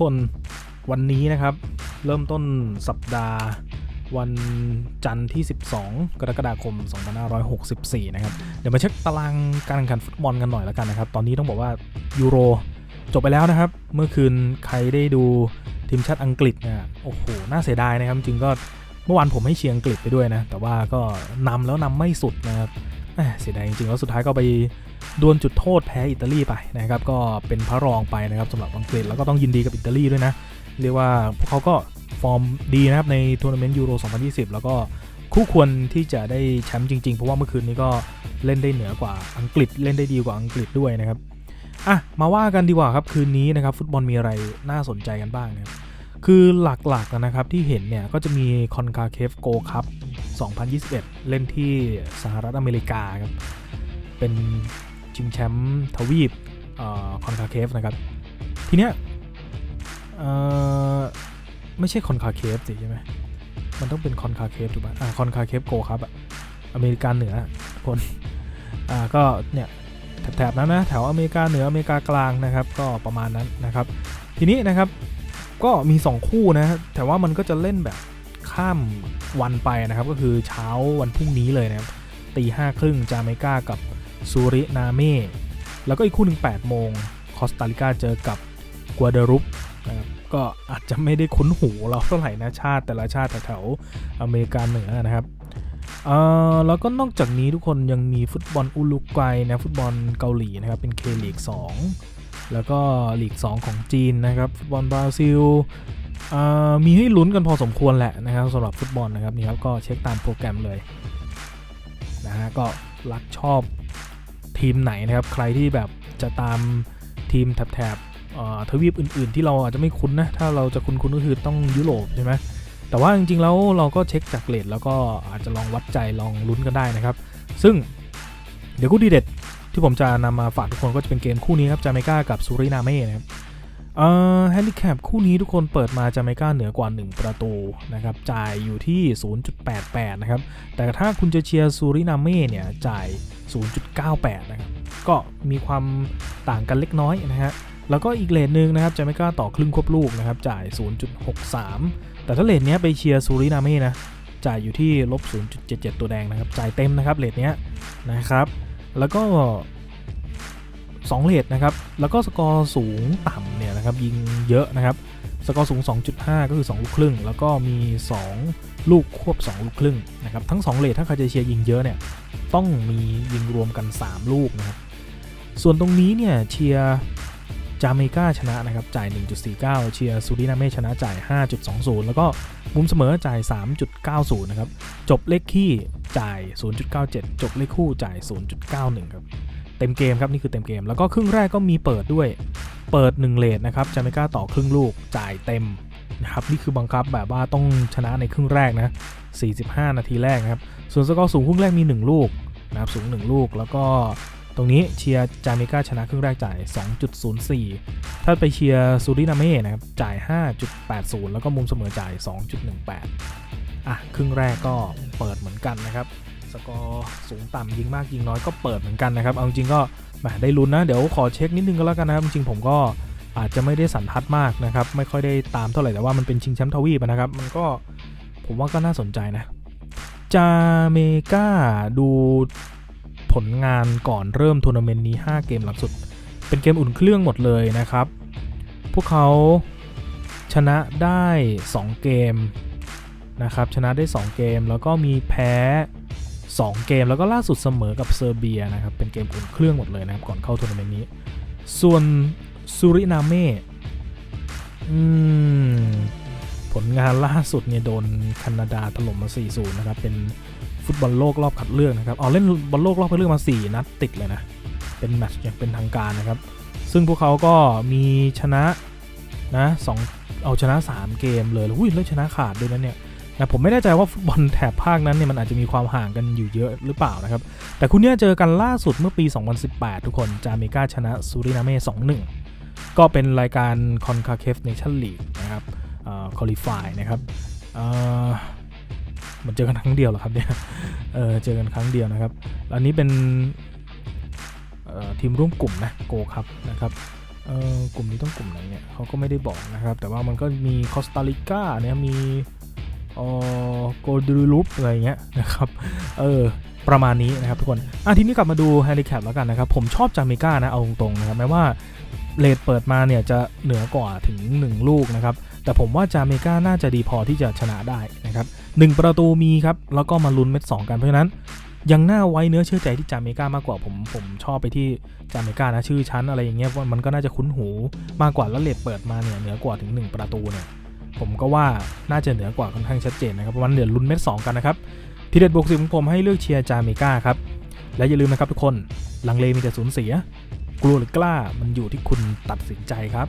คน วันนี้นะครับ เริ่มต้นสัปดาห์วันจันทร์ที่ 12 กรกฎาคม 2564 นะครับ เดี๋ยวมาเช็คตารางการแข่งขันฟุตบอลกันหน่อยแล้วกันนะครับ ตอนนี้ต้องบอกว่ายูโรจบไปแล้วนะครับ เมื่อคืนใครได้ดูทีมชาติอังกฤษเนี่ยโอ้โห น่าเสียดายนะครับ จริงก็เมื่อวานผมให้เชียร์อังกฤษไปด้วยนะ แต่ว่าก็นำแล้วนำไม่สุดนะครับเสียดายจริงๆแล้วสุดท้ายก็ไป ดวลจุดโทษแพ้อิตาลีไปนะครับ ก็เป็นพระรองไปนะครับสำหรับอังกฤษแล้วก็ต้องยินดีกับอิตาลีด้วยนะ เรียกว่าพวกเขาก็ฟอร์มดีนะครับในทัวร์นาเมนต์ยูโร 2020 แล้วก็คู่ควรที่จะได้แชมป์จริงๆ เพราะว่าเมื่อคืนนี้ก็เล่นได้เหนือกว่าอังกฤษเล่นได้ดีกว่าอังกฤษด้วยนะครับอะมาว่ากันดีกว่าครับคืนนี้นะครับฟุตบอลมีอะไรน่าสนใจกันบ้างนะครับคือหลักๆนะครับที่เห็นเนี่ยก็จะมีคอนคาเคฟโกคัพ2021 เล่นที่สหรัฐอเมริกาครับเป็น ชิงแชมป์ทวีปคอนคาเคฟนะครับ ทีเนี้ยไม่ใช่คอนคาเคฟสิใช่ไหมมันต้องเป็นคอนคาเคฟถูกป่ะอ่าคอนคาเคฟโกครับอะอเมริกาเหนือคนอ่าก็เนี่ยแถบๆนั้นนะแถวอเมริกาเหนืออเมริกากลางนะครับ ก็ประมาณนั้นนะครับ ทีนี้นะครับก็มี 2 คู่นะแต่ว่ามันก็จะเล่นแบบข้ามวันไปนะครับ ก็คือเช้าวันพรุ่งนี้เลยนะครับตีห้าครึ่งจาเมกากับ ซูรินาเม่แล้วก็อีกคู่หนึ่ง8โมงคอสตาริกาเจอกับกัวเดรุปนะครับก็อาจจะไม่ได้คุ้นหูเราเท่าไหร่นะชาติแต่ละชาติแถวๆอเมริกาเหนือนะครับเอ่อแล้วก็นอกจากนี้ทุกคนยังมีฟุตบอลอุลุกวัยนะฟุตบอลเกาหลีนะครับเป็นเคลีก2แล้วก็ลีก 2 ของจีนนะครับฟุตบอลบราซิลอ่ามีให้ลุ้นกันพอสมควรแหละนะครับสำหรับฟุตบอลนะครับนี่ครับก็เช็คตามโปรแกรมเลยนะฮะก็รักชอบ ทีมไหนนะครับ ใครที่แบบจะตามทีมแถบอ่อทวีปอื่น ๆ ที่เราอาจจะไม่คุ้นนะ ถ้าเราจะคุ้นๆก็คือต้องยุโรปใช่ไหมแต่ว่าจริง ๆ แล้วเราก็เช็คจากเลทแล้วก็อาจจะลองวัดใจลองลุ้นกันได้นะครับ ซึ่งเดี๋ยวคู่ดีเด็ดที่ผมจะนำมาฝากทุกคนก็จะเป็นเกมคู่นี้ครับจาเมกากับซูรินาเม่นะครับ เอ่อแฮนดิแคปคู่นี้ทุกคนเปิดมาจาเมกาเหนือกว่า 1 ประตูนะครับ จ่ายอยู่ที่ 0.88 นะครับ แต่ถ้าคุณจะเชียร์ซูรินาเม่เนี่ย จ่าย 0.98 นะครับ ก็มีความต่างกันเล็กน้อยนะฮะ แล้วก็อีกเลทหนึ่งนะครับจาเมกาต่อครึ่งควบลูกนะครับ จ่าย 0.63 แต่ถ้าเลทเนี้ยไปเชียร์ซูรินาเม่นะ จ่ายอยู่ที่ลบ 0.77 ตัวแดงนะครับ จ่ายเต็มนะครับเลทเนี้ยนะครับ แล้วก็2เลทนะครับ แล้วก็สกอร์สูงต่ำ นะครับยิงเยอะนะครับสกอร์สูง 2.5 ก็คือ 2 ลูกครึ่ง แล้วก็มี 2 ลูกควบ 2 ลูกครึ่งนะครับทั้ง 2 เลทถ้าใครจะเชียร์ยิงเยอะเนี่ยต้องมียิงรวมกัน 3 ลูกนะครับส่วนตรงนี้เนี่ยเชียร์จาเมกาชนะนะครับจ่าย 1.49 เชียร์ซูรินาเมชนะจ่าย 5.20 แล้วก็มุมเสมอจ่าย 3.90 นะครับ จบเลขขี้จ่าย 0.97 จบเลขคู่จ่าย 0.91 ครับ เต็มเกมครับ นี่คือเต็มเกม แล้วก็ครึ่งแรกก็มีเปิดด้วย เปิด1เลทนะครับจาเมกาต่อครึ่งลูกจ่ายเต็มนะครับนี่คือบังคับแบบว่าต้องชนะในครึ่งแรกนะ 45 นาทีแรกนะครับ ส่วนสกอร์สูงครึ่งแรกมี 1 ลูกนะครับสูง 1 ลูกแล้วก็ตรงนี้เชียร์จาเมกาชนะครึ่งแรกจ่าย 2.04 ถ้าไปเชียร์ซูรินาเม่นะครับจ่าย 5.80 แล้วก็มุมเสมอจ่าย 2.18 อะครึ่งแรกก็เปิดเหมือนกันนะครับ สกอร์สูงต่ำยิงมากยิงน้อยก็เปิดเหมือนกันนะครับ เอาจริงก็แหมได้ลุ้นนะ เดี๋ยวขอเช็คนิดนึงก็แล้วกันนะครับ จริงผมก็อาจจะไม่ได้สันทัดมากนะครับ ไม่ค่อยได้ตามเท่าไหร่แต่ว่ามันเป็นชิงแชมป์ทวีปนะครับ มันก็ผมว่าก็น่าสนใจนะจาเมกาดูผลงานก่อนเริ่มทัวร์นาเมนต์นี้ 5 เกมหลังสุด เป็นเกมอุ่นเครื่องหมดเลยนะครับ พวกเขาชนะได้ 2 เกมนะครับ ชนะได้ 2 เกมแล้วก็มีแพ้ 2 เกมแล้วก็ล่าสุดเสมอกับเซอร์เบียนะครับ เป็นเกมอุ่นเครื่องหมดเลยนะครับ ก่อนเข้าทัวร์นาเมนต์นี้ ส่วนซูรินาเม่ผลงานล่าสุดเนี่ยโดนแคนาดาถล่มมา 4-0 นะครับ เป็นฟุตบอลโลกรอบคัดเลือกนะครับเอาเล่นบอลโลกรอบคัดเลือกมา 4 นัดติดเลยนะ เป็นแมตช์อย่างเป็นทางการนะครับ ซึ่งพวกเขาก็มีชนะนะสองเอาชนะ 3 เกมเลยแล้วอุ้ยแล้วชนะขาดด้วยนะเนี่ย นะผมไม่แน่ใจว่าฟุตบอลแถบภาคนั้นเนี่ยมันอาจจะมีความห่างกันอยู่เยอะหรือเปล่านะครับ แต่คุณเนี่ยเจอกันล่าสุดเมื่อปี 2018 ทุกคนจาเมกาชนะซูรินาเม่ 2-1 ก็เป็นรายการ CONCACAF Nation League นะครับเอ่อ qualify นะครับเออมันเจอกันครั้งเดียวเหรอครับเนี่ยเออเจอกันครั้งเดียวนะครับ อันนี้เป็นทีมร่วมกลุ่มนะโกครับนะครับกลุ่มนี้ต้องกลุ่มไหนเนี่ยเขาก็ไม่ได้บอกนะครับ แต่ว่ามันก็มีคอสตาริกาเนี่ยมี ออโกลดูลุปอะไรเงี้ยนะครับเออประมาณนี้นะครับทุกคนอะทีนี้กลับมาดูแฮนดิแคปแล้วกันนะครับ ผมชอบจาเมกานะ เอาตรงๆนะครับแม้ว่าเลดเปิดมาเนี่ยจะเหนือกว่าถึง 1 ลูกนะครับ แต่ผมว่าจาเมกาน่าจะดีพอที่จะชนะได้นะครับหนึ่งประตูมีครับ แล้วก็มาลุ้นเม็ดสองกันเพราะฉะนั้น ยังน่าไว้เนื้อเชื่อใจที่จาเมกามากกว่าผมผมชอบไปที่จาเมกานะชื่อชั้นอะไรอย่างเงี้ยว่ามันก็น่าจะคุ้นหูมากกว่าแล้วเลดเปิดมาเนี่ยเหนือกว่าถึง 1 ประตูเนี่ย ผมก็ว่าน่าจะเหนือกว่าค่อนข้างชัดเจนนะครับวันเดือนลุ้นเม็ดสองกันนะครับทีเด็ดบวกสิบของผมให้เลือกเชียร์จาเมกาครับและอย่าลืมนะครับทุกคนลังเลมีแต่สูญเสีย กลัวหรือกล้ามันอยู่ที่คุณตัดสินใจครับ